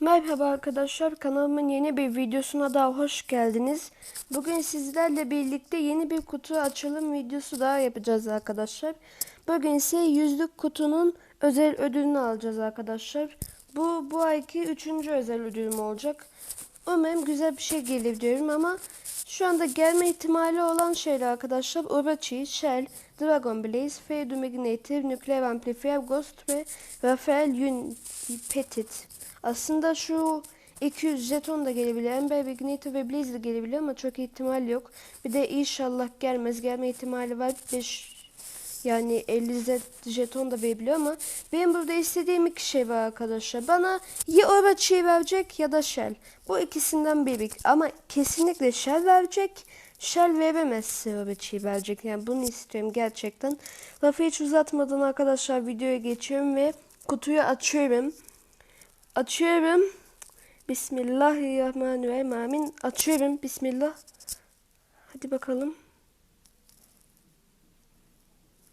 Merhaba arkadaşlar kanalımın yeni bir videosuna daha hoş geldiniz. Bugün sizlerle birlikte yeni bir kutu açılım videosu daha yapacağız arkadaşlar. Bugün ise yüzlük kutunun özel ödülünü alacağız arkadaşlar. Bu bu ayki üçüncü özel ödülüm olacak. Umarım güzel bir şey gelir diyorum ama şu anda gelme ihtimali olan şeyler arkadaşlar Orochi, Shell, Dragon Blaze, Fade Magnetic, Nuclear Amplifier, Ghost ve Rafael Yun Petit. Aslında şu 200 jeton da gelebilir. Ember, Igniter ve Blaze de gelebilir ama çok ihtimal yok. Bir de inşallah gelmez. Gelme ihtimali var. 5 yani 50 zet jeton da verebiliyor ama benim burada istediğim iki şey var arkadaşlar. Bana ya Orochi'yi verecek ya da Shell. Bu ikisinden biri. Ama kesinlikle Shell verecek. Shell veremezse Orochi'yi verecek. Yani bunu istiyorum gerçekten. Lafı hiç uzatmadan arkadaşlar videoya geçiyorum ve kutuyu açıyorum. Açıyorum. Bismillahirrahmanirrahim. Amin. Açıyorum. Bismillah. Hadi bakalım.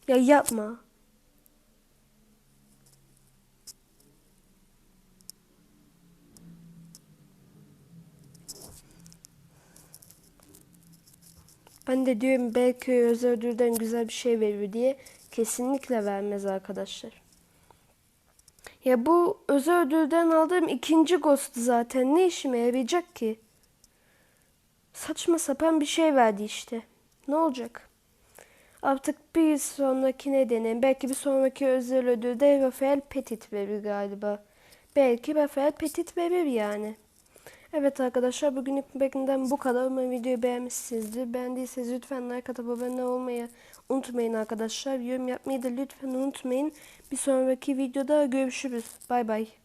Ya yapma. Ben de diyorum belki ödülden güzel bir şey verir diye kesinlikle vermez arkadaşlar. Ya bu özel ödülden aldığım ikinci ghost zaten ne işime yarayacak ki? Saçma sapan bir şey verdi işte. Ne olacak? Artık bir sonrakine deneyin. Belki bir sonraki özel ödülde Rafael Petit verir galiba. Belki Rafael Petit verir yani. Evet arkadaşlar bugünlük benden bu kadar. Umarım videoyu beğenmişsinizdir. Beğendiyseniz lütfen like atıp abone olmayı unutmayın arkadaşlar. Yorum yapmayı da lütfen unutmayın. Bir sonraki videoda görüşürüz. Bay bay.